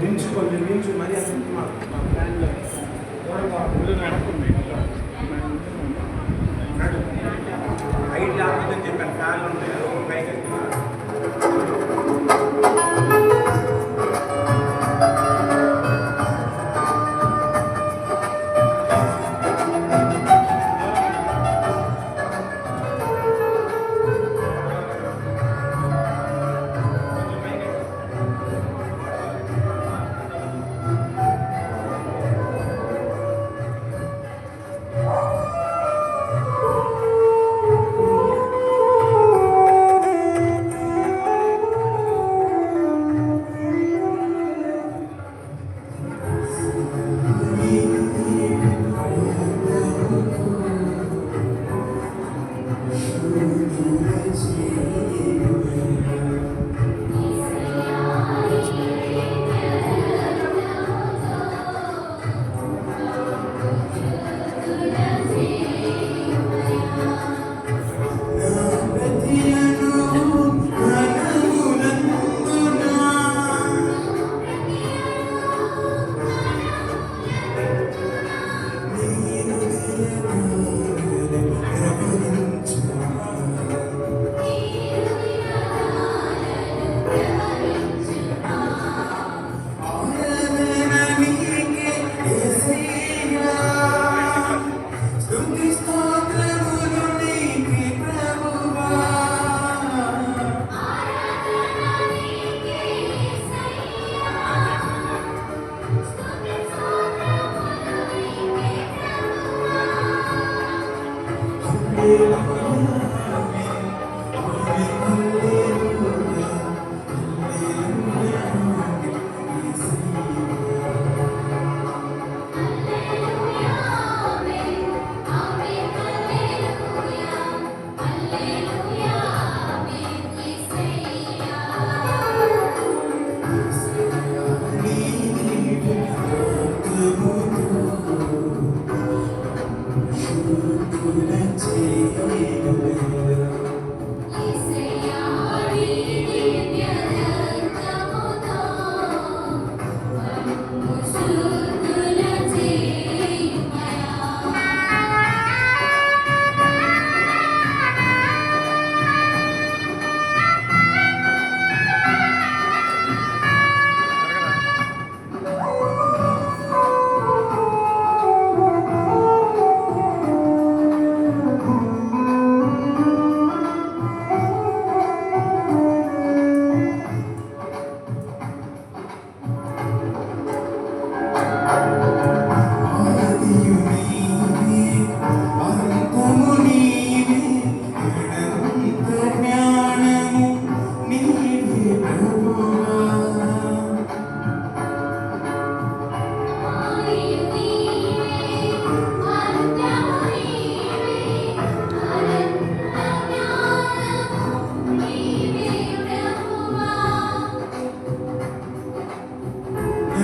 దించు కొంచెం దించు మరి అంత మా మా ప్లాన్లో la.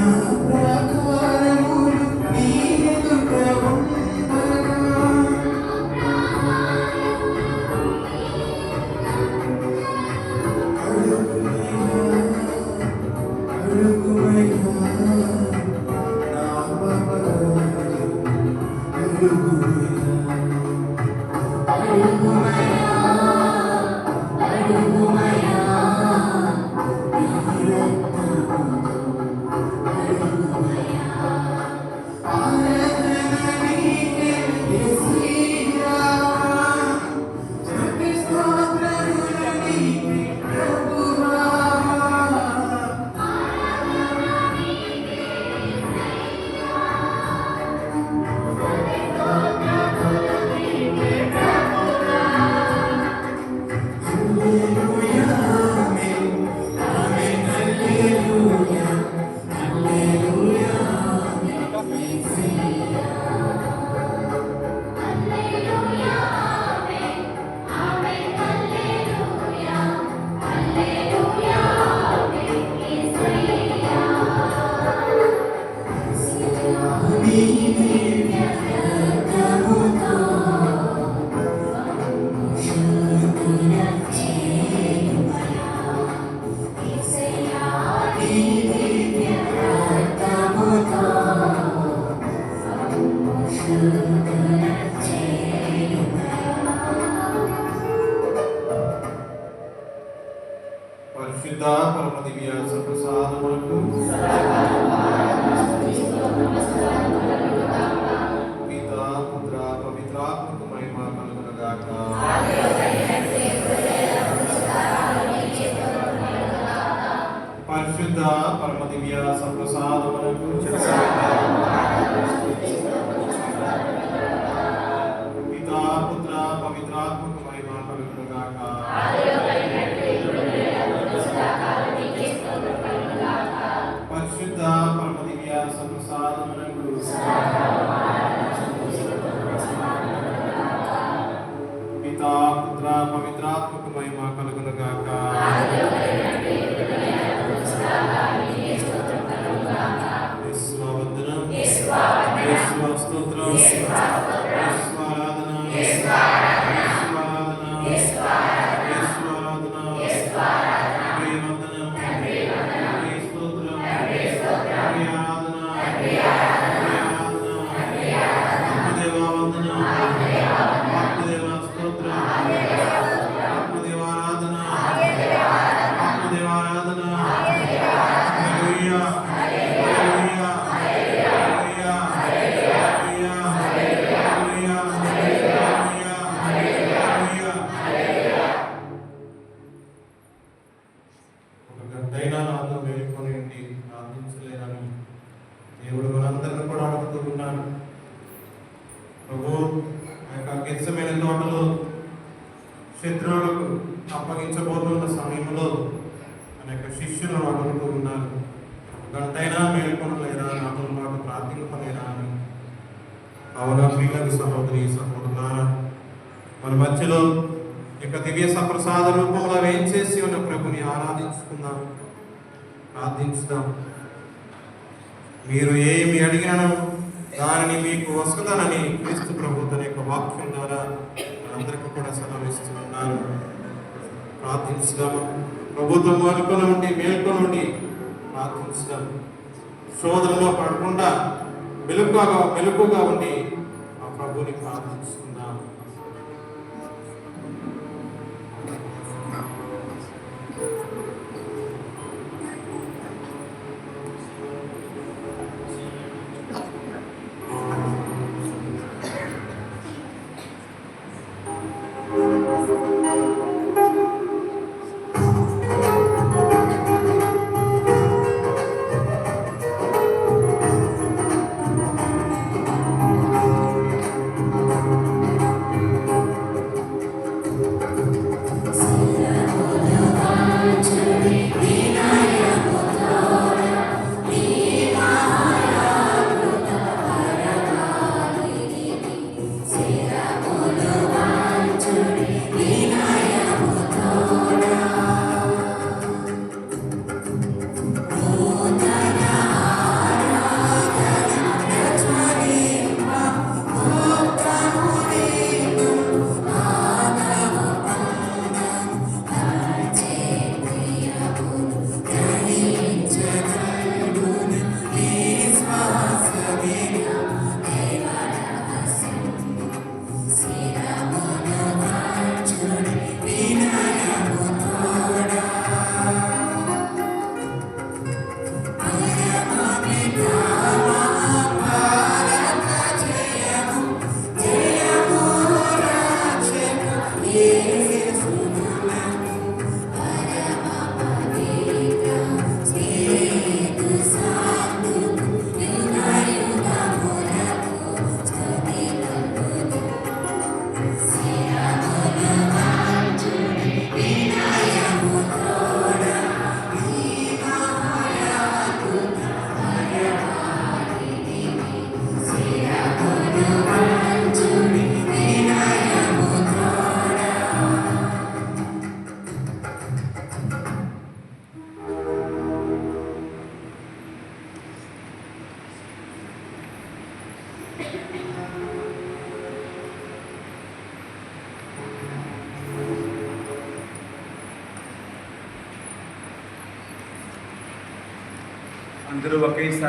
you. പരിശുദ്ധ പരമദിവ്യ శత్రువులకు అప్పగించబోతున్న సమయంలో అనేక శిష్యులను అడుగుతూ ఉన్నారు. గంటైనా మేల్కొనలేరా? నాతో పాటు ప్రార్థింపలేరా అని. అవునా పిల్లలు సహోదరి సహోదరులారా మన మధ్యలో ఇక దివ్య సప్రసాద రూపంలో వేయించేసి ఉన్న ప్రభుని ఆరాధించుకుందాం ప్రార్థించుదాం. మీరు ఏమి అడిగినను దానిని మీకు వస్తుందనని క్రీస్తు ప్రభు తన యొక్క వాక్యం ద్వారా అందరికీ కూడా సెలవిస్తున్నారు ప్రార్థించుదాము ప్రభుత్వం మేల్కొని ఉండి మేల్కొని ఉండి ప్రార్థించుదాం. శోధనలో పడకుండా మెలుగుగా మెలుగుగా ఉండి ఆ ప్రభుని ప్రార్థించడం అందరూ ఒకేసారి